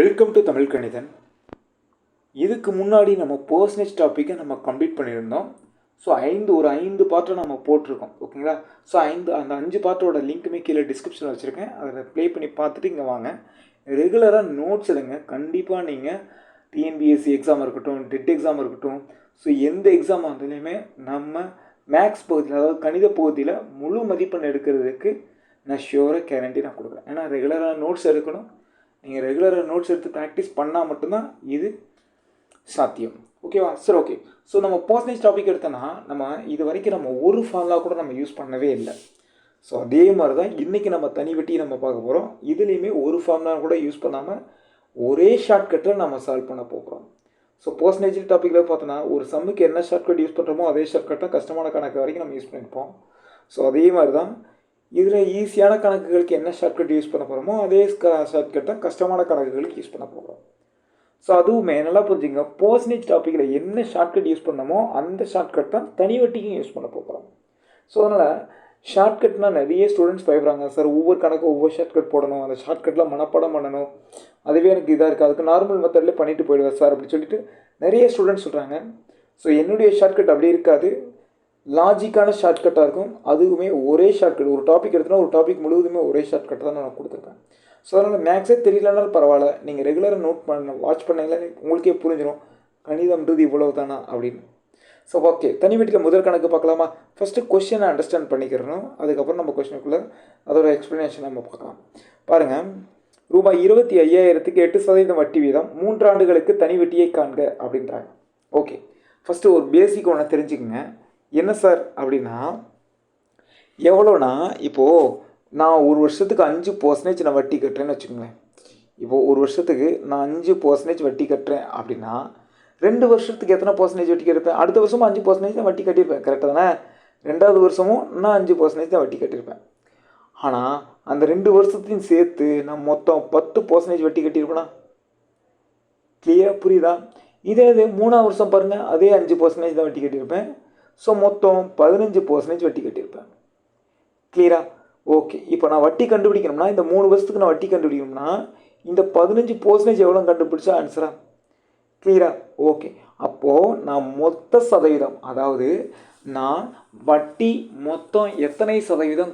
Welcome to Tamil கணிதன் இதுக்கு முன்னாடி நம்ம பர்சனேஜ் டாப்பிக்கை நம்ம கம்ப்ளீட் பண்ணியிருந்தோம். ஸோ ஐந்து ஒரு ஐந்து பாட்டை நம்ம போட்டிருக்கோம். ஓகேங்களா? ஸோ ஐந்து அந்த அஞ்சு பாட்டோட லிங்க்குமே கீழே டிஸ்கிரிப்ஷனில் வச்சுருக்கேன். அதில் ப்ளே பண்ணி பார்த்துட்டு இங்கே வாங்க. ரெகுலராக நோட்ஸ் எடுங்க. கண்டிப்பாக நீங்கள் டிஎன்பிஎஸ்சி எக்ஸாம் இருக்கட்டும் டெட் எக்ஸாம் இருக்கட்டும் ஸோ எந்த எக்ஸாம் வந்தாலுமே நம்ம மேக்ஸ் பகுதியில் அதாவது கணித பகுதியில் முழு மதிப்பெண் எடுக்கிறதுக்கு நான் ஷியோராக கேரண்டி நான் கொடுக்குறேன். ஏன்னா ரெகுலராக நோட்ஸ் எடுக்கணும். நீங்கள் ரெகுலராக நோட்ஸ் எடுத்து ப்ராக்டிஸ் பண்ணால் மட்டும்தான் இது சாத்தியம். ஓகேவா சரி ஓகே ஸோ நம்ம பர்சனேஜ் டாபிக் எடுத்தோன்னா நம்ம இது வரைக்கும் நம்ம ஒரு ஃபாலாக கூட நம்ம யூஸ் பண்ணவே இல்லை. ஸோ அதே மாதிரி தான் இன்றைக்கி நம்ம தனி வெட்டி நம்ம பார்க்க போகிறோம் இதுலேயுமே ஒரு ஃபார்ம்லாம் கூட யூஸ் பண்ணாமல் ஒரே ஷார்ட்கட்டில் நம்ம சால்வ் பண்ண போகிறோம் ஸோ பர்சனேஜ் டாப்பிக்கில் பார்த்தோன்னா ஒரு சம்முக்கு என்ன ஷார்ட்கட் யூஸ் பண்ணுறோமோ அதே ஷார்ட்கட்டாக கஷ்டமான கணக்கு வரைக்கும் நம்ம யூஸ் பண்ணியிருப்போம் ஸோ அதே மாதிரி தான் இதில் ஈஸியான கணக்குகளுக்கு என்ன ஷார்ட்கட் யூஸ் பண்ண போகிறோமோ அதே ஷார்ட்கட்டை கஷ்டமான கணக்குகளுக்கு யூஸ் பண்ண போகிறோம் ஸோ அதுவுமே நல்லா புரிஞ்சுங்க. பர்சனேஜ் டாப்பிக்கில் என்ன ஷார்ட்கட் யூஸ் பண்ணமோ அந்த ஷார்ட்கட் தான் தனி வட்டிக்கும் யூஸ் பண்ண போகிறோம் ஸோ அதனால் ஷார்ட்கட்னால் நிறைய ஸ்டூடெண்ட்ஸ் பயப்படுறாங்க. சார் ஒவ்வொரு கணக்கும் ஒவ்வொரு ஷார்ட்கட் போடணும். அந்த ஷார்ட்கட்டில் மனப்பாடம் பண்ணணும். அதுவே எனக்கு இதாக இருக்குது அதுக்கு நார்மல் மெத்தட்லேயே பண்ணிட்டு போயிடுவேன் சார் அப்படின்னு சொல்லிட்டு நிறைய ஸ்டூடெண்ட்ஸ் சொல்கிறாங்க ஸோ என்னுடைய ஷார்ட்கட் அப்படி இருக்காது. லாஜிக்கான ஷார்ட்கட்டாக இருக்கும். அதுவுமே ஒரே ஷார்ட்கட் ஒரு டாபிக் எடுத்தோன்னா ஒரு டாபிக் முழுவதுமே ஒரே ஷார்ட்கட் தான் நான் கொடுத்துருப்பேன். ஸோ அதனால் மேக்ஸே தெரியலனாலும் பரவாயில்ல. நீங்கள் ரெகுலராக நோட் பண்ண வாட்ச் பண்ணீங்களே உங்களுக்கே புரிஞ்சிடும் கணிதம்ன்றது இவ்வளவு தானா அப்படின்னு. ஸோ ஓகே தனி வீட்டில் முதல் கணக்கு பார்க்கலாமா? ஃபஸ்ட்டு கொஷினை அண்டர்ஸ்டாண்ட் பண்ணிக்கிறணும். அதுக்கப்புறம் நம்ம கொஷினுக்குள்ளே அதோட எக்ஸ்ப்ளனேஷன் நம்ம பார்க்கலாம். பாருங்கள் ரூபாய் இருபத்தி ஐயாயிரத்துக்கு எட்டு சதவீதம் வட்டி வீதம். மூன்று ஆண்டுகளுக்கு தனி வட்டியை காண்க அப்படின்றாங்க. ஓகே ஃபஸ்ட்டு ஒரு பேசிக் ஒன்று தெரிஞ்சுக்கங்க. என்ன சார் அப்படின்னா எவ்வளோனா இப்போது நான் ஒரு வருஷத்துக்கு அஞ்சு பர்சன்டேஜ் நான் வட்டி கட்டுறேன்னு வச்சுக்கோங்களேன். இப்போது ஒரு வருஷத்துக்கு நான் அஞ்சு பர்சன்டேஜ் வட்டி கட்டுறேன் அப்படின்னா ரெண்டு வருஷத்துக்கு எத்தனை பர்சன்டேஜ் வட்டி கட்டிருப்பேன் அடுத்த வருஷமும் அஞ்சு பர்சன்டேஜ் தான் வட்டி கட்டியிருப்பேன். கரெக்டாக தானே? ரெண்டாவது வருஷமும் நான் அஞ்சு பர்சன்டேஜ் தான் வட்டி கட்டியிருப்பேன். ஆனால் அந்த ரெண்டு வருஷத்தையும் சேர்த்து நான் மொத்தம் பத்து பர்சன்டேஜ் வட்டி கட்டியிருப்பேனா? கிளியராக புரியுதா? இதே இது மூணாவது வருஷம் பாருங்கள் அதே அஞ்சு பர்சன்டேஜ் தான் வட்டி கட்டியிருப்பேன். ஸோ மொத்தம் பதினஞ்சு பர்சன்டேஜ் வட்டி கட்டியிருப்பேன். கிளியரா ஓகே இப்போ நான் வட்டி கண்டுபிடிக்கணும்னா இந்த மூணு வருஷத்துக்கு நான் வட்டி கண்டுபிடிக்கணும்னா இந்த பதினஞ்சு பர்சன்டேஜ் எவ்வளோ கண்டுபிடிச்சா ஆன்சரா கிளியரா ஓகே அப்போது நான் மொத்த சதவீதம் அதாவது நான் வட்டி மொத்தம் எத்தனை சதவீதம்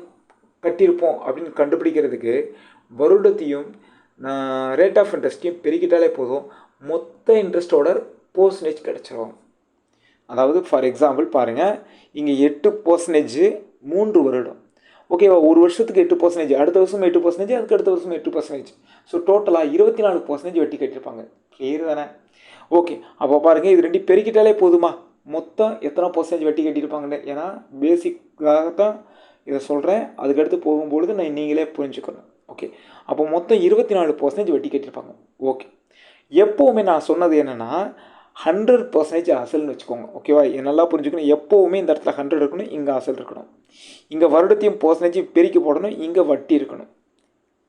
கட்டியிருப்போம் அப்படின்னு கண்டுபிடிக்கிறதுக்கு வருடத்தையும் ரேட் ஆஃப் இன்ட்ரெஸ்ட்டையும் பெருக்கிட்டாலே போதும். மொத்த இன்ட்ரெஸ்ட்டோட பர்சன்டேஜ் கிடச்சிரும். அதாவது ஃபார் எக்ஸாம்பிள் பாருங்கள் இங்கே எட்டு பர்சன்டேஜ் மூன்று வருடம். ஓகேவா ஒரு வருஷத்துக்கு எட்டு பர்சன்டேஜ் அடுத்த வருஷம் எட்டு பர்சன்டேஜ் அதுக்கு அடுத்த வருஷம் எட்டு பர்சன்டேஜ் ஸோ டோட்டலாக இருபத்தி நாலு பர்சன்டேஜ் வெட்டி கட்டியிருப்பாங்க. கிளியர் தானே? ஓகே அப்போ பாருங்கள் இது ரெண்டு பெருக்கிட்டாலே போதுமா? மொத்தம் எத்தனை பர்சன்டேஜ் வெட்டி கட்டியிருப்பாங்கன்னு? ஏன்னா பேசிக்காக தான் இதை சொல்கிறேன் அதுக்கடுத்து போகும்பொழுது நான் நீங்களே புரிஞ்சுக்கணும். ஓகே அப்போ மொத்தம் இருபத்தி நாலு பர்சன்டேஜ் வெட்டி கட்டியிருப்பாங்க. ஓகே எப்போவுமே நான் சொன்னது என்னென்னா ஹண்ட்ரட் பர்சன்டேஜ் அசல்னு வச்சுக்கோங்க ஓகேவா நல்லா புரிஞ்சுக்கணும். எப்போவுமே இந்த இடத்துல ஹண்ட்ரட் இருக்கணும் இங்கே அசல் இருக்கணும். இங்கே வருடத்தையும் பர்சன்டேஜையும் பெருக்கி போடணும் இங்கே வட்டி இருக்கணும்.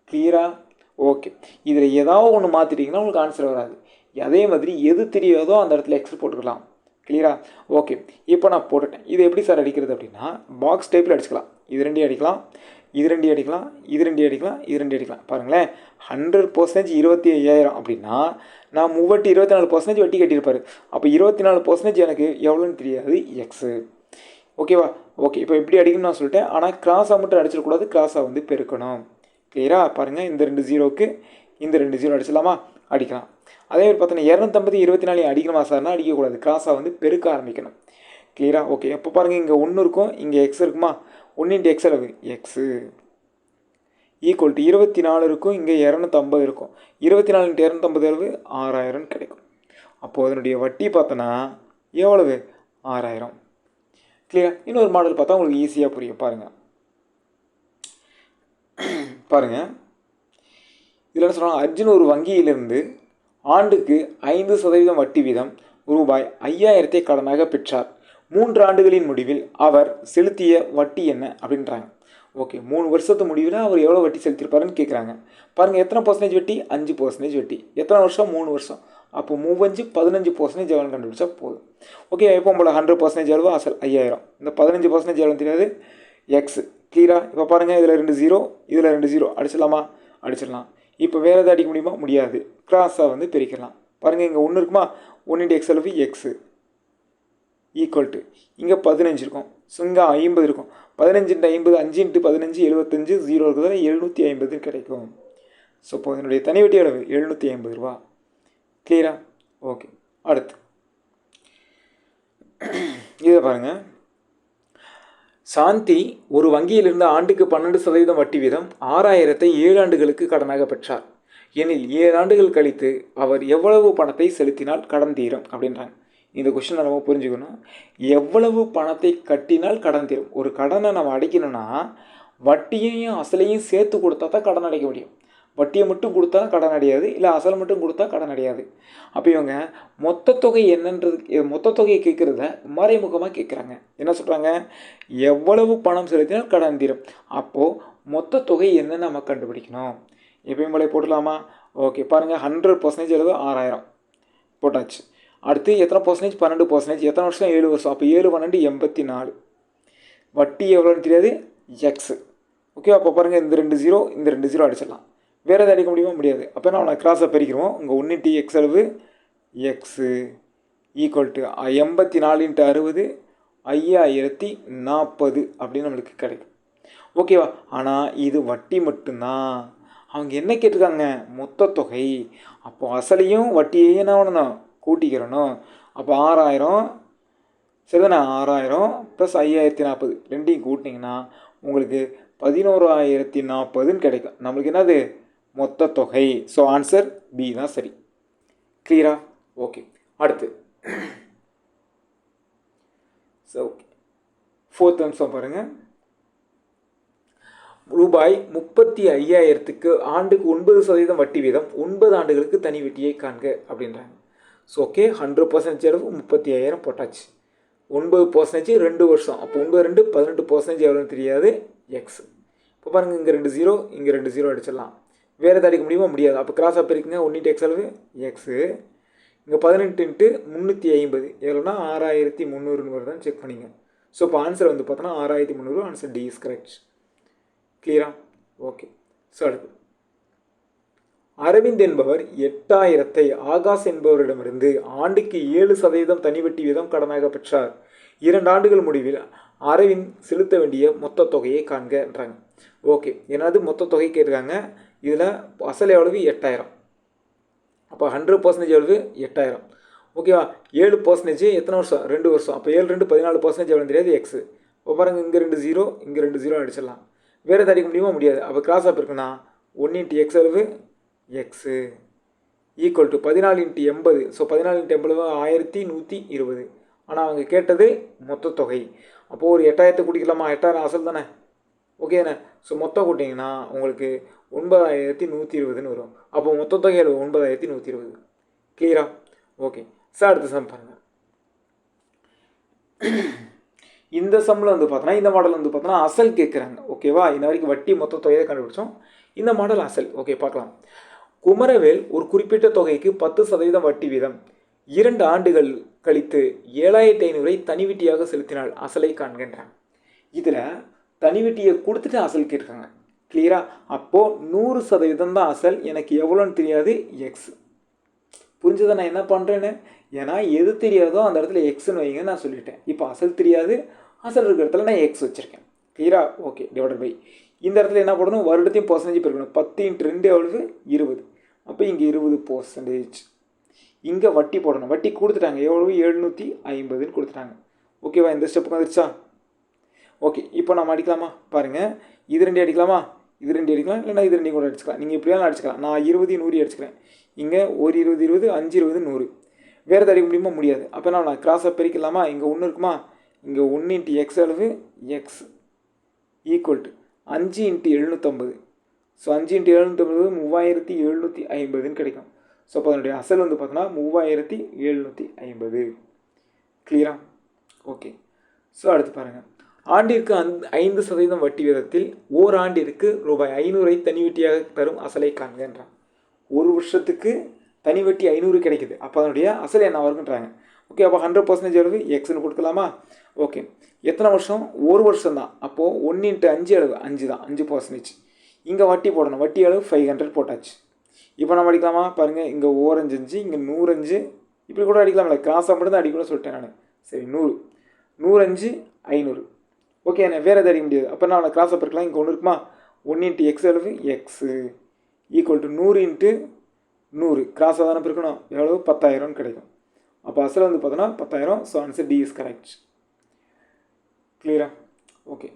கிளியரா ஓகே இதில் ஏதாவது ஒன்று மாற்றிட்டிங்கன்னா உங்களுக்கு ஆன்சர் வராது. அதே மாதிரி எது தெரியாதோ அந்த இடத்துல எக்ஸ் போட்டுக்கலாம். கிளியரா ஓகே இப்போ நான் போட்டுட்டேன். இது எப்படி சார் அடிக்கிறது அப்படின்னா பாக்ஸ் டைப்பில் அடிச்சுக்கலாம். இது ரெண்டையும் அடிக்கலாம். இது ரெண்டு அடிக்கலாம் இது ரெண்டு அடிக்கலாம் இது ரெண்டு அடிக்கலாம். பாருங்களேன் ஹண்ட்ரட் பர்சன்டேஜ் இருபத்தி ஐயாயிரம் அப்படின்னா நான் மூவட்டி இருபத்தி நாலு பர்சன்டேஜ் வட்டி கட்டியிருப்பாரு. அப்போ இருபத்தி நாலு பர்சன்டேஜ் எனக்கு எவ்வளோன்னு தெரியாது? எக்ஸு ஓகேவா ஓகே இப்போ எப்படி அடிக்கணும்னு நான் சொல்லிட்டேன். ஆனால் கிராஸாக மட்டும் அடிச்சிடக்கூடாது. கிராஸாக வந்து பெருக்கணும். கிளியராக பாருங்கள் இந்த ரெண்டு ஜீரோவுக்கு இந்த ரெண்டு ஜீரோ அடிச்சிடலாமா? அடிக்கலாம். அதே மாதிரி பார்த்தோன்னா இரநூத்தம்பது இருபத்தி நாலு அடிக்கணுமா சார்னா அடிக்கக்கூடாது. கிராஸாக வந்து பெருக்க ஆரம்பிக்கணும். கிளியராக ஓகே எப்போ பாருங்கள் இங்கே ஒன்று இருக்கும் இங்கே எக்ஸ் இருக்குமா? ஒன் இன்ட்டு எக்ஸ் அளவு. எக்ஸு ஈக்குவல் டு இருபத்தி நாலு இருக்கும் இங்கே இரநூத்தம்பது இருக்கும். இருபத்தி நாலு இன்ட்டு இரநூத்தம்பது அளவு ஆறாயிரம் கிடைக்கும். அப்போது அதனுடைய வட்டி பார்த்தோன்னா எவ்வளவு? ஆறாயிரம். கிளியரா இன்னொரு மாடல் பார்த்தா உங்களுக்கு ஈஸியாக புரியும். பாருங்கள் பாருங்கள் இதில் என்ன சொல்கிறாங்க அர்ஜுன் ஒரு வங்கியிலிருந்து ஆண்டுக்கு ஐந்து சதவீதம் வட்டி வீதம் ரூபாய் ஐயாயிரத்தை கடனாக பெற்றார். மூன்று ஆண்டுகளின் முடிவில் அவர் செலுத்திய வட்டி என்ன அப்படின்றாங்க. ஓகே மூணு வருஷத்து முடிவில் அவர் எவ்வளோ வட்டி செலுத்தியிருப்பாருன்னு கேட்குறாங்க பாருங்கள் எத்தனை பர்சன்டேஜ் வட்டி? அஞ்சு பர்சன்டேஜ் வட்டி. எத்தனை வருஷம்? மூணு வருஷம். அப்போ மூவஞ்சு பதினஞ்சு பர்சன்டேஜ் எவ்வளோ கண்டுபிடிச்சா போதும். ஓகே எப்போ உங்களை ஹண்ட்ரட் பர்சன்டேஜ் எவ்வளோ அசல் ஐயாயிரம். இந்த பதினஞ்சு பர்சன்டேஜ் எவ்வளோ தெரியாது. எக்ஸ் கிளியரா இப்போ பாருங்கள் இதில் ரெண்டு ஜீரோ இதில் ரெண்டு ஜீரோ அடிச்சிடலாமா? அடிச்சிடலாம். இப்போ வேறு எதாவது அடிக்க முடியுமா? முடியாது. கிராஸாக வந்து பிரிக்கலாம். பாருங்கள் இங்கே ஒன்று இருக்குமா? ஒன் இன்ட்டு எக்ஸ் அளவு எக்ஸு ஈக்குவல் டு இங்கே பதினஞ்சு இருக்கும். ஸோ இங்கே ஐம்பது இருக்கும். பதினஞ்சு இன்ட்டு ஐம்பது அஞ்சு இன்ட்டு பதினஞ்சு எழுபத்தஞ்சு ஜீரோ இருக்கிறதால எழுநூற்றி ஐம்பது கிடைக்கும். ஸோ இப்போ என்னுடைய தனி வட்டி அளவு எழுநூற்றி ஐம்பது ரூபா. கிளியரா ஓகே அடுத்து. இதை பாருங்கள் சாந்தி ஒரு வங்கியிலிருந்து ஆண்டுக்கு பன்னெண்டு சதவீதம் வட்டி வீதம் ஆறாயிரத்தை ஏழு ஆண்டுகளுக்கு கடனாக பெற்றார். எனில் ஏழு ஆண்டுகள் கழித்து அவர் எவ்வளவு பணத்தை செலுத்தினால் கடன் தீரும்? அப்படின்றாங்க. இந்த கொஷினை நம்ம புரிஞ்சுக்கணும். எவ்வளவு பணத்தை கட்டினால் கடன் தீரும்? ஒரு கடனை நம்ம அடைக்கணும்னா வட்டியையும் அசலையும் சேர்த்து கொடுத்தா தான் கடன் அடைக்க முடியும். வட்டியை மட்டும் கொடுத்தா கடன் அடையாது. இல்லை அசல் மட்டும் கொடுத்தா கடன் அடையாது. அப்போ இவங்க மொத்த தொகை என்னன்றது மொத்த தொகையை கேட்குறத மறைமுகமாக கேட்குறாங்க. என்ன சொல்கிறாங்க எவ்வளவு பணம் செலுத்தினால் கடன் தீரும்? அப்போது மொத்த தொகை என்னென்னு நம்ம கண்டுபிடிக்கணும். எப்பயும் போல போட்டுடலாமா? ஓகே பாருங்கள் ஹண்ட்ரட் பர்சன்டேஜ் எழுது ஆறாயிரம். போட்டாச்சு. அடுத்து எத்தனை பர்சன்டேஜ் பன்னெண்டு பர்சன்டேஜ் எத்தனை வருஷம்? ஏழு வருஷம். அப்போ ஏழு பன்னெண்டு எண்பத்தி நாலு. வட்டி எவ்வளோன்னு தெரியாது? எக்ஸு ஓகே அப்போ பாருங்கள் இந்த ரெண்டு ஜீரோ இந்த ரெண்டு ஜீரோ அடிச்சிடலாம். வேறு எதாவது அடிக்க முடியுமா? முடியாது. அப்போ நான் கிராஸை பிரிக்கிறோம். உங்கள் ஒன்று டி எக்ஸ் அளவு எக்ஸு ஈக்குவல் டு எண்பத்தி நாலு இன்ட்டு அறுபது ஐயாயிரத்தி நாற்பது அப்படின்னு நம்மளுக்கு கிடைக்கும். ஓகேவா ஆனால் இது வட்டி மட்டும்தான். அவங்க என்ன கேட்டிருக்காங்க? மொத்த தொகை. அப்போ அசலையும் வட்டியையும் என்ன பண்ணணும்? கூட்டிக்கிறணும். அப்போ ஆறாயிரம் சரிதானே ஆறாயிரம் ப்ளஸ் ஐயாயிரத்தி நாற்பது ரெண்டையும் கூட்டிங்கன்னா உங்களுக்கு பதினோராயிரத்தி நாற்பதுன்னு கிடைக்கும். நம்மளுக்கு என்னது? மொத்த தொகை. ஸோ ஆன்சர் பி தான் சரி. கிளியரா ஓகே அடுத்து. ஸோ ஓகே ஃபோர்த் அம்சம் பாருங்கள் ரூபாய் முப்பத்தி ஐயாயிரத்துக்கு ஆண்டுக்கு ஒன்பது சதவீதம் வட்டி வீதம் ஒன்பது ஆண்டுகளுக்கு தனி வட்டியை காண்க அப்படின்றாங்க. ஸோ ஓகே ஹண்ட்ரட் பர்சன்டேஜ் அளவு முப்பத்தி ஐயாயிரம் போட்டாச்சு. ஒன்பது பர்சன்டேஜ் ரெண்டு வருஷம். அப்போ ஒன்பது ரெண்டு பதினெட்டு பர்சன்டேஜ் எவ்வளோன்னு தெரியாது? எக்ஸ் இப்போ பாருங்கள் இங்கே ரெண்டு ஜீரோ இங்கே ரெண்டு ஜீரோ அடிச்சிடலாம். வேறு எதாவது அடிக்க முடியுமா? முடியாது. அப்போ கிராஸ் ஆப் இருக்குங்க. ஒன் எக்ஸ் அளவு எக்ஸு இங்கே பதினெட்டு இன்ட்டு முந்நூற்றி ஐம்பது. எவ்வளோனா ஆறாயிரத்தி முந்நூறுன்னு தான் செக் பண்ணிங்க. ஸோ இப்போ ஆன்சர் வந்து பார்த்தோன்னா ஆறாயிரத்தி முந்நூறு ஆன்சர் டி இஸ் கரெக்ட் கிளியரா ஓகே ஸோ அடுத்து. அரவிந்த் என்பவர் எட்டாயிரத்தை ஆகாஷ் என்பவரிடமிருந்து ஆண்டுக்கு ஏழு சதவீதம் தனிவட்டி வீதம் கடனாக பெற்றார். இரண்டு ஆண்டுகள் முடிவில் அரவிந்த் செலுத்த வேண்டிய மொத்த தொகையை காண்கன்றாங்க. ஓகே என்னது மொத்த தொகை கேட்டிருக்காங்க. இதில் அசல் எவ்வளவு? எட்டாயிரம். அப்போ ஹண்ட்ரட் பர்சன்டேஜ் எவ்வளவு? எட்டாயிரம். ஓகேவா ஏழு பர்சன்டேஜ் எத்தனை வருஷம்? ரெண்டு வருஷம். அப்போ ஏழு ரெண்டு பதினாலு பர்சன்டேஜ் எவ்வளோ தெரியாது? எக்ஸு பாருங்கள் இங்கே ரெண்டு ஜீரோ இங்கே ரெண்டு ஜீரோ அடிச்சிடலாம். வேறு எதாவது அடிக்க முடியுமா? முடியாது. அப்போ கிராஸ் ஆப் இருக்குன்னா ஒன் இன்ட்டு எக்ஸ் அளவு எக்ஸு ஈக்குவல் டு பதினாலு இன்ட்டு எண்பது. ஸோ பதினாலு இன்ட்டு எண்பது ஆயிரத்தி நூற்றி இருபது. ஆனால் அவங்க கேட்டது மொத்த தொகை. அப்போது ஒரு எட்டாயிரத்தை கூட்டிக்கலாமா? எட்டாயிரம் அசல் தானே? ஓகேண்ணே ஸோ மொத்தம் கூட்டிங்கன்னா உங்களுக்கு ஒன்பதாயிரத்தி நூற்றி இருபதுன்னு வரும். அப்போ மொத்த தொகை ஒன்பதாயிரத்தி நூற்றி இருபது. கிளியரா ஓகே சார் அடுத்த சம் பாருங்கள் இந்த சம்மில் வந்து பார்த்தோன்னா இந்த மாடல் வந்து பார்த்தோன்னா அசல் கேட்குறாங்க. ஓகேவா இன்ன வரைக்கும் வட்டி மொத்த தொகையை கண்டுபிடிச்சோம். இந்த மாடல் அசல். ஓகே பார்க்கலாம். குமரவேல் ஒரு குறிப்பிட்ட தொகைக்கு பத்து சதவீதம் வட்டி வீதம். இரண்டு ஆண்டுகள் கழித்து ஏழாயிரத்தி ஐநூறை தனிவிட்டியாக செலுத்தினால் அசலை காண்கின்றான். இதில் தனிவிட்டியை கொடுத்துட்டு அசல் கேட்டிருக்காங்க. கிளியரா அப்போது நூறு சதவீதம் தான் அசல். எனக்கு எவ்வளோன்னு தெரியாது? எக்ஸ் புரிஞ்சதை நான் என்ன பண்ணுறேன்னு ஏன்னா எது தெரியாதோ அந்த இடத்துல எக்ஸ்னு வைங்க நான் சொல்லிட்டேன். இப்போ அசல் தெரியாது. அசல் இருக்கிற இடத்துல நான் எக்ஸ் வச்சுருக்கேன். கிளியரா ஓகே டிவைடட் பை இந்த இடத்துல என்ன பண்ணணும் வருடத்தையும் பர்சன்டேஜ் பெருக்கணும். பத்து இன்ட்டு ரெண்டு எவ்வளவு இருபது. அப்போ இங்கே இருபது பர்சன்டேஜ் இங்கே வட்டி போடணும். வட்டி கொடுத்துட்டாங்க. எவ்வளவு? எழுநூற்றி ஐம்பதுன்னு கொடுத்துட்டாங்க. ஓகேவா இந்த ஸ்டெப்புக்கு வந்துருச்சா? ஓகே இப்போ நம்ம அடிக்கலாமா? பாருங்கள் இது ரெண்டு அடிக்கலாமா? இது ரெண்டு அடிக்கலாம். இல்லைனா இது ரெண்டு கூட அடிச்சுக்கலாம். நீங்கள் இப்படியெல்லாம் அடிச்சுக்கலாம். நான் இருபது நூறு அடிச்சுக்கிறேன். இங்கே ஒரு இருபது இருபது அஞ்சு இருபது நூறு. வேறு எதாவது அடிக்க முடியுமா? முடியாது. அப்போ என்ன நான் கிராஸை பிரிக்கலாமா? இங்கே ஒன்று இருக்குமா? இங்கே ஒன்று இன்ட்டு எக்ஸ் அளவு எக்ஸ் ஈக்குவல் டு அஞ்சு இன்ட்டு எழுநூற்றம்பது ஸோ அஞ்சு இன்ட்டு எழுநூற்றம்பது மூவாயிரத்தி எழுநூற்றி ஐம்பதுன்னு கிடைக்கும். ஸோ அப்போ அதனுடைய அசல் வந்து பார்த்தோன்னா மூவாயிரத்தி எழுநூற்றி ஐம்பது. கிளியரா ஓகே ஸோ அடுத்து பாருங்கள் ஆண்டிற்கு அந் ஐந்து சதவீதம் வட்டி வீதத்தில் ஓராண்டிற்கு ரூபாய் ஐநூறை தனி வட்டியாக தரும் அசலை காண்கின்றான் ஒரு வருஷத்துக்கு தனி வட்டி ஐநூறு கிடைக்குது. அப்போ அதனுடைய அசல் என்ன வருங்கன்றாங்க ஓகே அப்போ ஹண்ட்ரட் பர்சன்டேஜ் அளவு எக்ஸ்னு கொடுக்கலாமா? ஓகே எத்தனை வருஷம்? ஒரு வருஷம் தான் அப்போது ஒன்று இன்ட்டு அஞ்சு அளவு. அஞ்சு தான் அஞ்சு பர்சன்டேஜ் இங்கே வட்டி போடணும். வட்டி அளவு ஃபைவ் ஹண்ட்ரட் போட்டாச்சு. இப்போ நம்ம அடிக்கலாமா? பாருங்கள் இங்கே ஓரஞ்சு அஞ்சு இங்கே நூறஞ்சு. இப்படி கூட அடிக்கலாம்ல. கிராஸாக மட்டும் தான் அடிக்கணும்னு சொல்லிட்டேன் நான். சரி நூறு. நூறஞ்சு ஐநூறு. ஓகே என்ன வேறு எதாவது அடிக்க முடியாது. அப்போ நான் கிராஸ் அப் இருக்கலாம் இங்கே ஒன்று இருக்குமா? ஒன் இன்ட்டு எக்ஸ் அளவு எக்ஸு ஈக்குவல் டு நூறு இன்ட்டு நூறு. கிராஸாக தானே இருக்கணும் எவ்வளவு? பத்தாயிரம்னு கிடைக்கும். அப்போ அசல் வந்து பார்த்தோன்னா பத்தாயிரம். So answer D is correct கிளியரா ஓகே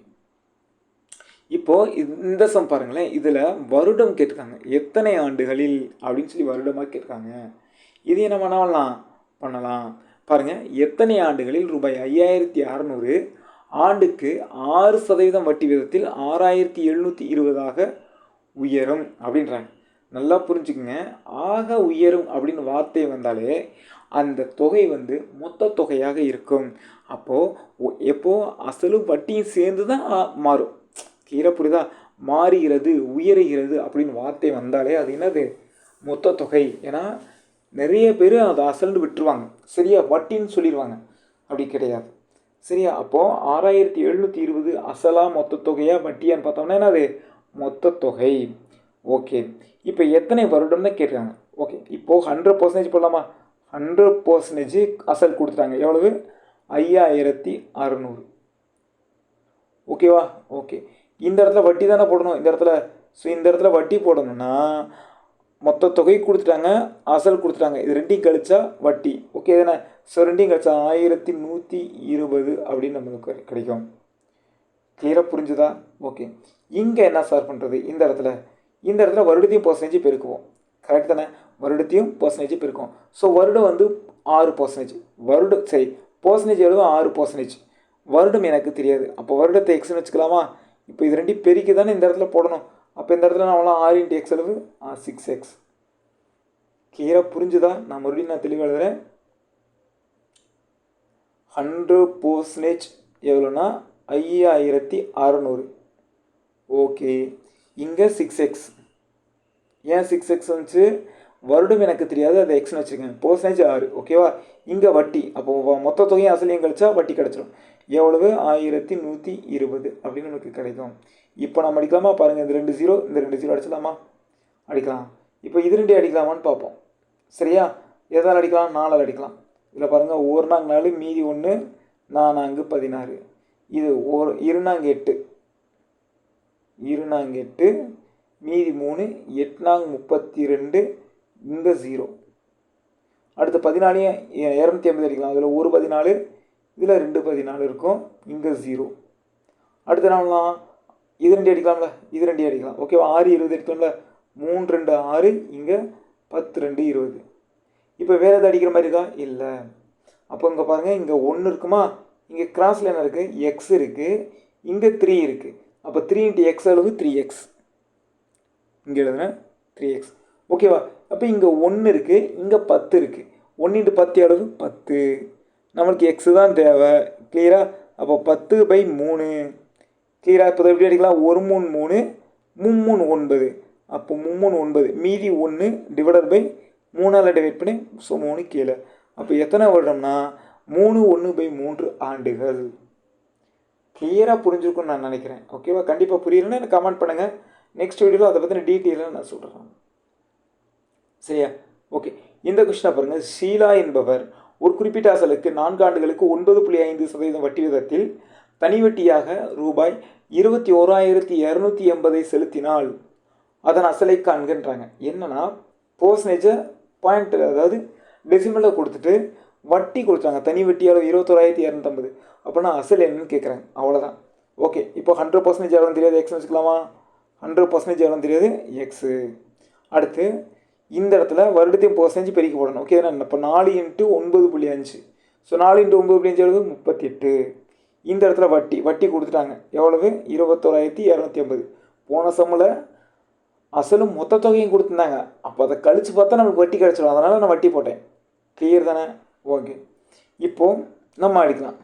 இப்போது இந்த சம் பாருங்களேன். இதில் வருடம் கேட்டிருக்காங்க. எத்தனை ஆண்டுகளில்? அப்படின்னு சொல்லி வருடமாக கேட்டிருக்காங்க. இது என்ன பண்ணலாம்? பண்ணலாம். பாருங்கள் எத்தனை ஆண்டுகளில்? ரூபாய் ஐயாயிரத்தி அறநூறு. ஆண்டுக்கு ஆறு சதவீதம் வட்டி விதத்தில் ஆறாயிரத்தி எழுநூற்றி இருபதாக உயரும். அப்படின்றாங்க. நல்லா புரிஞ்சுக்குங்க. ஆக உயரும் அப்படின்னு வார்த்தை வந்தாலே அந்த தொகை வந்து மொத்த தொகையாக இருக்கும். அப்போது எப்போது அசலும் வட்டியும் சேர்ந்து தான் மாறும். கீழே புரியுதா? மாறுகிறது உயருகிறது அப்படின்னு வார்த்தை வந்தாலே அது என்னது? மொத்த தொகை. ஏன்னா நிறைய பேர் அதை அசல்னு விட்டுருவாங்க. சரியா? வட்டின்னு சொல்லிடுவாங்க அப்படி கிடையாது. சரியா? அப்போது ஆறாயிரத்தி எழுநூற்றி இருபது அசலா மொத்த தொகையா வட்டியான்னு பார்த்தோம்னா என்னது? மொத்த தொகை. ஓகே. இப்போ எத்தனை வருடம் தான் கேட்குறாங்க ஓகே. இப்போது ஹண்ட்ரட் பர்சன்டேஜ் போடலாமா? ஹண்ட்ரட் பர்சன்டேஜ் அசல் கொடுத்துட்டாங்க. எவ்வளவு? ஐயாயிரத்தி அறநூறு. ஓகேவா ஓகே இந்த இடத்துல வட்டி தானே போடணும். இந்த இடத்துல ஸோ இந்த இடத்துல வட்டி போடணும்னா மொத்த தொகை கொடுத்துட்டாங்க அசல் கொடுத்துட்டாங்க. இது ரெண்டையும் கழிச்சா வட்டி. ஓகே தானே? ஸோ ரெண்டையும் கழிச்சா ஆயிரத்தி நூற்றி இருபது அப்படின்னு நமக்கு கிடைக்கும். கிளியராக புரிஞ்சுதா? ஓகே இங்கே என்ன சார் பண்ணுறது இந்த இடத்துல. இந்த இடத்துல வருடத்தையும் பர்சன்டேஜ் பெருக்குவோம். கரெக்ட் தானே? வருடத்தையும் பர்சன்டேஜ் பிரிக்கும். ஸோ வருடம் வந்து ஆறு பர்சன்டேஜ் வருடம் சரி பர்சன்டேஜ் எவ்வளோ ஆறு பர்சன்டேஜ் வருடம் எனக்கு தெரியாது. அப்போ வருடத்தை எக்ஸ்னு வச்சுக்கலாமா? இப்போ இது ரெண்டையும் பெருக்கி தானே இந்த இடத்துல போடணும். அப்போ இந்த இடத்துல நான் ஆறு இன்ட்டு எக்ஸ் அளவு? சிக்ஸ் எக்ஸ் கிளியராக புரிஞ்சுதா? நான் மறுபடியும் நான் தெளிவாக எழுதுறேன். ஹண்ட்ரட் பர்சன்டேஜ் எவ்வளோனா ஐயாயிரத்தி அறநூறு. ஓகே இங்கே சிக்ஸ் எக்ஸ் ஏன் சிக்ஸ் எக்ஸ் வந்துச்சு? வருடம் எனக்கு தெரியாது அதை எக்ஸ்னு வச்சுருக்கேன். பர்சன்டேஜ் ஆறு ஓகேவா இங்கே வட்டி. அப்போ மொத்த தொகையும் அசலையும் கழிச்சா வட்டி கிடச்சிரும். எவ்வளவு? ஆயிரத்தி நூற்றி இருபது அப்படின்னு நமக்கு கிடைக்கும். இப்போ நம்ம அடிக்கலாமா? பாருங்கள் இந்த ரெண்டு ஜீரோ இந்த ரெண்டு ஜீரோ அடிச்சலாமா அடிக்கலாம். இப்போ இது ரெண்டே அடிக்கலாமான்னு பார்ப்போம். சரியா? எதால் அடிக்கலாம்? நாலால் அடிக்கலாம். இதில் பாருங்கள் ஒரு நாங்க நாலு மீதி ஒன்று நானாங்கு பதினாறு. இது ஒரு இருநாங்க எட்டு. இருநாங்க எட்டு மீதி மூணு எட்நாங் முப்பத்தி ரெண்டு இந்த ஜீரோ அடுத்து பதினாலையும் இரநூத்தி ஐம்பது அடிக்கலாம். அதில் ஒரு பதினாலு இதில் ரெண்டு பதினாலு இருக்கும். இங்கே ஜீரோ அடுத்து நாமலாம் இது ரெண்டு அடிக்கலாம்ல. இது ரெண்டு அடிக்கலாம். ஓகேவா ஆறு இருபது எடுத்தோம்ல. மூணு ரெண்டு ஆறு இங்கே பத்து ரெண்டு இருபது. இப்போ வேறு எதாவது அடிக்கிற மாதிரி இருக்கா? இல்லை. அப்போ இங்கே பாருங்கள் இங்கே ஒன்று இருக்குமா? இங்கே கிராஸில் என்ன இருக்குது எக்ஸ் இருக்குது இங்கே த்ரீ இருக்குது அப்போ த்ரீ இன்ட்டு எக்ஸ் அளவு த்ரீ எக்ஸ் இங்கே எழுதுனேன் த்ரீ எக்ஸ் ஓகேவா அப்போ இங்கே ஒன்று இருக்குது இங்கே பத்து இருக்குது ஒன்று இன்ட்டு பத்து அளவு பத்து. நம்மளுக்கு எக்ஸு தான் தேவை. கிளியராக அப்போ பத்து பை மூணு. கிளியராக இப்போ எப்படி அடிக்கலாம்? ஒரு மூணு மூணு மும்மூணு ஒன்பது. அப்போ மும்மூணு ஒன்பது. மீதி ஒன்று டிவைடட் பை மூணால் டிவைட் பண்ணி ஸோ மூணு கீழே. அப்போ எத்தனை வருடம்னா? மூணு ஒன்று பை மூன்று ஆண்டுகள். கிளியராக புரிஞ்சிருக்கும்னு நான் நினைக்கிறேன். ஓகேவா கண்டிப்பாக புரியலன்னா எனக்கு கமெண்ட் பண்ணுங்கள் நெக்ஸ்ட் வீடியோவில் அதை பற்றின டீட்டெயிலாக நான் சொல்கிறேன் சரியா? ஓகே இந்த கொஸ்டினை பாருங்கள் ஷீலா என்பவர் ஒரு குறிப்பிட்ட அசலுக்கு நான்கு ஆண்டுகளுக்கு ஒன்பது புள்ளி ஐந்து சதவீதம் வட்டி விதத்தில் தனி வட்டியாக ரூபாய் இருபத்தி ஓராயிரத்தி இரநூத்தி எண்பதை செலுத்தினால் அதன் அசலை காண்கின்றாங்க. என்னன்னா பர்சன்டேஜை பாயிண்ட் அதாவது டெசிமலில் கொடுத்துட்டு வட்டி கொடுத்தாங்க தனி வட்டி அளவு இருபத்தோராயிரத்தி இரநூத்தம்பது. அப்போனா அசல் என்னன்னு கேட்குறாங்க அவ்வளோதான் ஓகே இப்போ ஹண்ட்ரட் பர்சன்டேஜ் எவ்வளோ தெரியாது? எக்ஸ்னு வச்சுக்கலாமா? ஹண்ட்ரட் பர்சன்டேஜ் எவ்வளோ தெரியாது? எக்ஸு அடுத்து இந்த இடத்துல வருடத்தையும் பர்சன்டேஜ் பெருக்கி போடணும். ஓகே தானே? இப்போ நாலு இன்ட்டு ஒன்பது புள்ளி அஞ்சு. ஸோ நாலு இன்ட்டு ஒன்பது புள்ளி அஞ்சு எழுது முப்பத்தி எட்டு இந்த இடத்துல வட்டி. வட்டி கொடுத்துட்டாங்க. எவ்வளவு? இருபத்தோராயிரத்தி இரநூத்தி ஐம்பது. போன சம்மில் அசலும் மொத்த தொகையும் கொடுத்துருந்தாங்க. அப்போ அதை கழிச்சு பார்த்தா நம்மளுக்கு வட்டி கிடச்சிடும் அதனால் நான் வட்டி போட்டேன். கிளியர் தானே? ஓகே இப்போது நம்ம அடிக்கலாம்.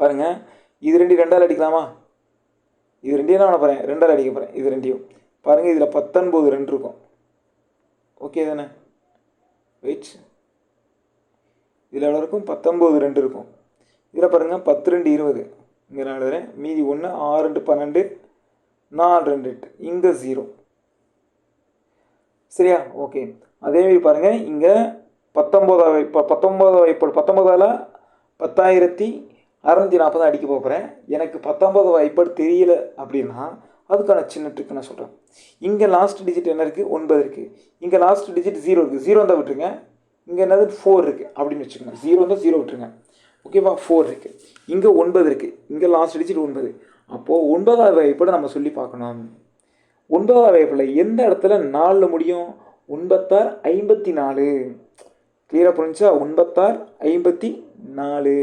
பாருங்கள் இது ரெண்டு ரெண்டால் அடிக்கலாமா? இது ரெண்டையும் நான் போகிறேன் ரெண்டால் அடிக்க போகிறேன் இது ரெண்டையும். பாருங்கள் இதில் பத்தொன்பது ரெண்டு இருக்கும். ஓகே தானே? வெயிட் இதில் எவ்வளோ இருக்கும் பத்தொம்போது ரெண்டு இருக்கும். இதில் பாருங்கள் பத்து ரெண்டு இருபது. இங்கே நான் எழுதுறேன். மீதி ஒன்று ஆறு ரெண்டு பன்னெண்டு நாலு ரெண்டு எட்டு. இங்கே ஜீரோ சரியா? ஓகே அதேமாரி பாருங்கள் இங்கே பத்தொம்போதாவது இப்போ பத்தொம்போதா இப்போ பத்தொம்போதால் பத்தாயிரத்தி அறநூற்றி நாற்பது அடிக்க போகிறேன் எனக்கு பத்தொம்போது வாய்ப்பாடு தெரியல அப்படின்னா அதுக்கான சின்ன ட்ரிக் நான் சொல்கிறேன் இங்கே லாஸ்ட் டிஜிட் என்ன இருக்குது ஒன்பது இருக்குது இங்கே லாஸ்ட் டிஜிட் ஜீரோ இருக்குது ஜீரோ தான் விட்டுருங்க. இங்கே என்னது? ஃபோர் இருக்குது அப்படின்னு வச்சுக்கோங்க. ஜீரோ தான் ஜீரோ விட்டுருங்க. ஓகேவா ஃபோர் இருக்குது இங்கே ஒன்பது இருக்குது இங்கே லாஸ்ட் டிஜிட் ஒன்பது. அப்போது ஒன்பதாவது வாய்ப்பாடு நம்ம சொல்லி பார்க்கணும். ஒன்பதாவது வாய்ப்பில் எந்த இடத்துல நாலில் முடியும்? ஒன்பத்தார் ஐம்பத்தி நாலு. கிளியராக புரிஞ்சா ஒன்பத்தார் ஐம்பத்தி நாலு.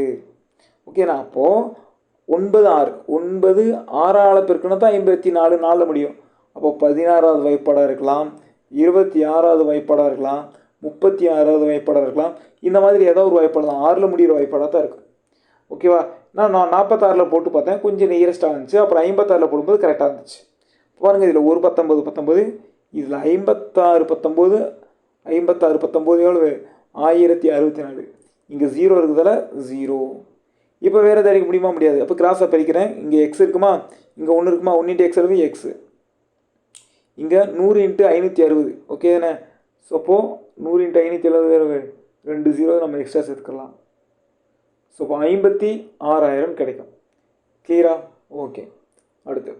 ஓகேண்ணா அப்போது ஒன்பது ஆறு ஒன்பது ஆறால் பெருக்கணும் தான் ஐம்பத்தி நாலு நாலில் முடியும். அப்போ பதினாறாவது வாய்ப்பாடாக இருக்கலாம் இருபத்தி ஆறாவது வாய்ப்பாடாக இருக்கலாம் முப்பத்தி ஆறாவது வாய்ப்பாடாக இருக்கலாம். இந்த மாதிரி ஏதோ ஒரு வாய்ப்பாடு தான். ஆறில் முடிகிற வாய்ப்பாடாக தான் இருக்கும். ஓகேவா நான் நான் நாற்பத்தாறில் போட்டு பார்த்தேன். கொஞ்சம் நியரஸ்ட்டாக இருந்துச்சு. அப்புறம் ஐம்பத்தாறில் போடும்போது கரெக்டாக இருந்துச்சு. பாருங்கள் இதில் ஒரு பத்தொம்பது பத்தொம்பது இதில் ஐம்பத்தாறு பத்தொம்போது ஐம்பத்தாறு பத்தொம்போது எவ்வளவு? ஆயிரத்தி அறுபத்தி நாலு. இங்கே ஜீரோ இருக்கிறதால ஜீரோ இப்போ வேறு எதாவது அடிக்க முடியுமா? முடியாது. அப்போ கிராஸாக பிரிக்கிறேன். இங்கே எக்ஸ் இருக்குமா? இங்கே ஒன்று இருக்குமா? ஒன்று இன்ட்டு எக்ஸ் இருக்குது எக்ஸு இங்கே நூறு இன்ட்டு ஐநூற்றி அறுபது. ஓகே தானே? ஸோ அப்போது நூறு இன்ட்டு ஐநூற்றி எழுபது ரெண்டு ஜீரோ நம்ம எக்ஸ்ட்ரா சேர்த்துக்கலாம். ஸோ இப்போ ஐம்பத்தி ஆறாயிரம் கிடைக்கும். கிளியரா ஓகே அடுத்து.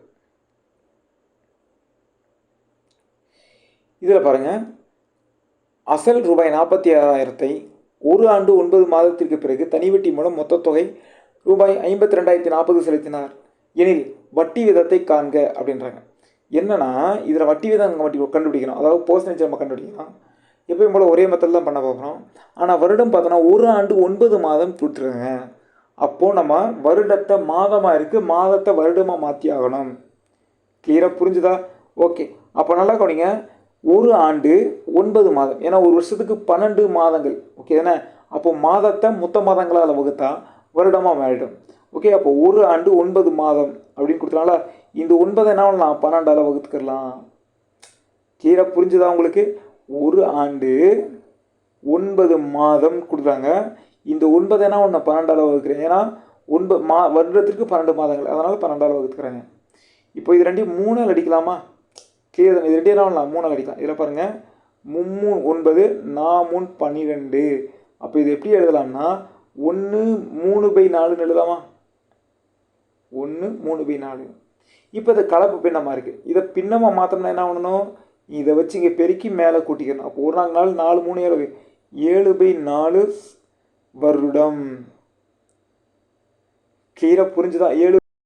இதில் பாருங்கள் அசல் ரூபாய் நாற்பத்தி ஆறாயிரத்தை ஒரு ஆண்டு ஒன்பது மாதத்திற்கு பிறகு தனிவட்டி மூலம் மொத்த தொகை ரூபாய் ஐம்பத்தி ரெண்டாயிரத்தி நாற்பது செலுத்தினார். எனில் வட்டி விதத்தை காண்க அப்படின்றாங்க. என்னன்னா இதில் வட்டி விதம் நம்ம வட்டி கண்டுபிடிக்கணும். அதாவது பர்சன்டேஜ் நம்ம கண்டுபிடிக்கணும் எப்பயும் போல் ஒரே மெத்தட் தான் பண்ண போகிறோம் ஆனால் வருடம் பார்த்தோன்னா ஒரு ஆண்டு ஒன்பது மாதம் கொடுத்துருங்க. அப்போது நம்ம வருடத்தை மாதமாக இருக்குது மாதத்தை வருடமாக மாற்றி ஆகணும். கிளியராக புரிஞ்சுதா? ஓகே அப்போ நல்லா கவனிங்க. ஒரு ஆண்டு ஒன்பது மாதம். ஏன்னா ஒரு வருஷத்துக்கு பன்னெண்டு மாதங்கள். ஓகே தானே? அப்போது மாதத்தை மொத்த மாதங்களால் வகுத்தா? வருடமாக மாறிடும் ஓகே அப்போ ஒரு ஆண்டு ஒன்பது மாதம் அப்படின்னு கொடுத்தனால இந்த ஒன்பதை என்ன பண்ணலாம்? பன்னெண்டால் வகுத்துக்கலாம் கிளியராக புரிஞ்சுதா உங்களுக்கு? ஒரு ஆண்டு ஒன்பது மாதம் கொடுக்குறாங்க. இந்த ஒன்பது என்ன ஒன்று பன்னெண்டால் வகுக்கிறேன். ஏன்னா ஒன்பது மா வருடத்திற்கு பன்னெண்டு மாதங்கள். அதனால் பன்னெண்டால் வகுத்துக்கிறாங்க இப்போ இது ரெண்டையும் மூணால் அடிக்கலாமா? கிளியர் இது ரெண்டே என்ன பண்ணலாம்? மூணால் அடிக்கலாம். இதில் பாருங்கள் மும்மூணு ஒன்பது நா மூணு பன்னிரெண்டு. அப்போ இது எப்படி எழுதலாம்னா ஒன்று மூணு பை நாலுன்னு எழுதாமா ஒன்று மூணு பை நாலு. இப்போ இது கலப்பு பின்னமாக இருக்குது இதை பின்னமாக மாற்றோம்னா என்ன பண்ணணும்? இதை வச்சு இங்கே பெருக்கி மேலே கூட்டிக்கணும். அப்போ ஒரு நாங்கள் நாள் நாலு மூணு ஏழு. ஏழு பை நாலு வருடம். கிளியராக புரிஞ்சுதான் ஏழு